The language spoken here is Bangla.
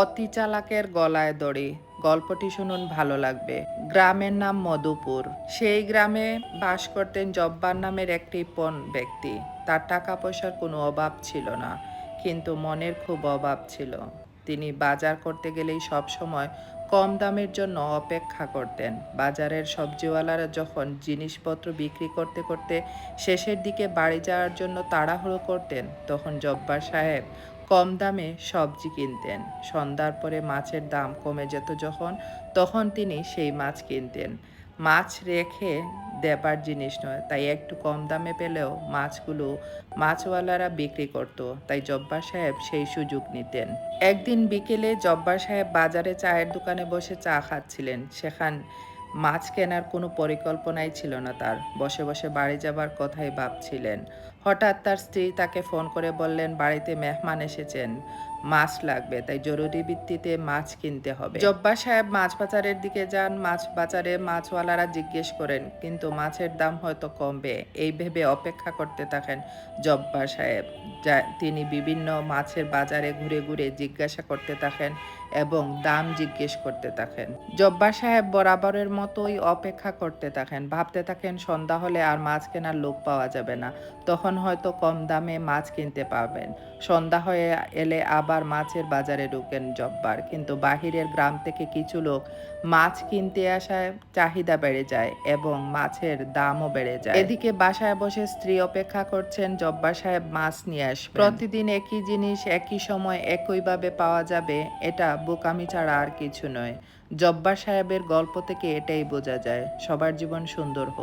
অতি চালাকের গলায় দড়ি। গল্পটি শুনুন, ভালো লাগবে। গ্রামের নাম মধুপুর। সেই গ্রামে বাস করতেন জব্বার নামের একটি পণ ব্যক্তি। তার টাকা পয়সার কোনো অভাব ছিল না, কিন্তু মনের খুব অভাব ছিল। তিনি বাজার করতে গেলেই সব সময় কম দামের জন্য অপেক্ষা করতেন। বাজারের সবজিওয়ালারা যখন জিনিসপত্র বিক্রি করতে করতে শেষের দিকে বাড়ি যাওয়ার জন্য তাড়াহুড়ো করতেন, তখন জব্বার সাহেব কম দামে সবজি কিনতেন। সন্ধ্যার পরে মাছের দাম কমে যেত যখন, তখন তিনি সেই মাছ কিনতেন। মাছ রেখে দেবার জিনিস নয়, তাই একটু কম দামে পেলেও মাছগুলো মাছওয়ালারা বিক্রি করত, তাই জব্বার সাহেব সেই সুযোগ নিতেন। একদিন বিকেলে জব্বার সাহেব বাজারে চায়ের দোকানে বসে চা খাচ্ছিলেন। সেখান মাছ কেনার কোনো পরিকল্পনাই ছিল না তার। বসে বসে বাড়ি যাবার কথাই ভাবছিলেন। হঠাৎ তার স্ত্রী তাকে ফোন করে বললেন, বাড়িতে মেহমান এসেছেন, মাছ লাগবে, তাই জরুরি ভিত্তিতে মাছ কিনতে হবে। জব্বার সাহেব মাছ বাজারের দিকে যান। মাছ বাজারে মাছওয়ালারা জিজ্ঞেস করেন, কিন্তু মাছের দাম হয়তো কমবে? এই ভেবে অপেক্ষা করতে থাকেন জব্বার সাহেব, যা তিনি বিভিন্ন মাছের বাজারে ঘুরে ঘুরে জিজ্ঞাসা করতে থাকেন এবং দাম জিজ্ঞেস করতে থাকেন। জব্বা সাহেব বরাবরের মতোই অপেক্ষা করতে থাকেন, ভাবতে থাকেন, সন্ধ্যা হলে আর মাছ কেনার লোক পাওয়া যাবে না। তখন হয়তো কম দামে মাছ কিনতে পারবেন। সন্ধ্যা হয়ে এলে আবার মাছের বাজারে ঢুকেন জব্বার। কিন্তু বাহিরের গ্রাম থেকে কিছু লোক মাছ কিনতে আসায় চাহিদা বেড়ে যায় এবং মাছের দামও বেড়ে যায়। এদিকে বাসায় বসে স্ত্রী অপেক্ষা করছেন, জব্বার সাহেব মাছ নিয়ে আসবে প্রতিদিন একই জিনিস একই সময় একইভাবে পাওয়া যাবে, এটা বোকামি ছাড়া আর কিছু নয়। জব্বার সাহেবের গল্প থেকে এটাই বোঝা যায়, সবার জীবন সুন্দর হোক।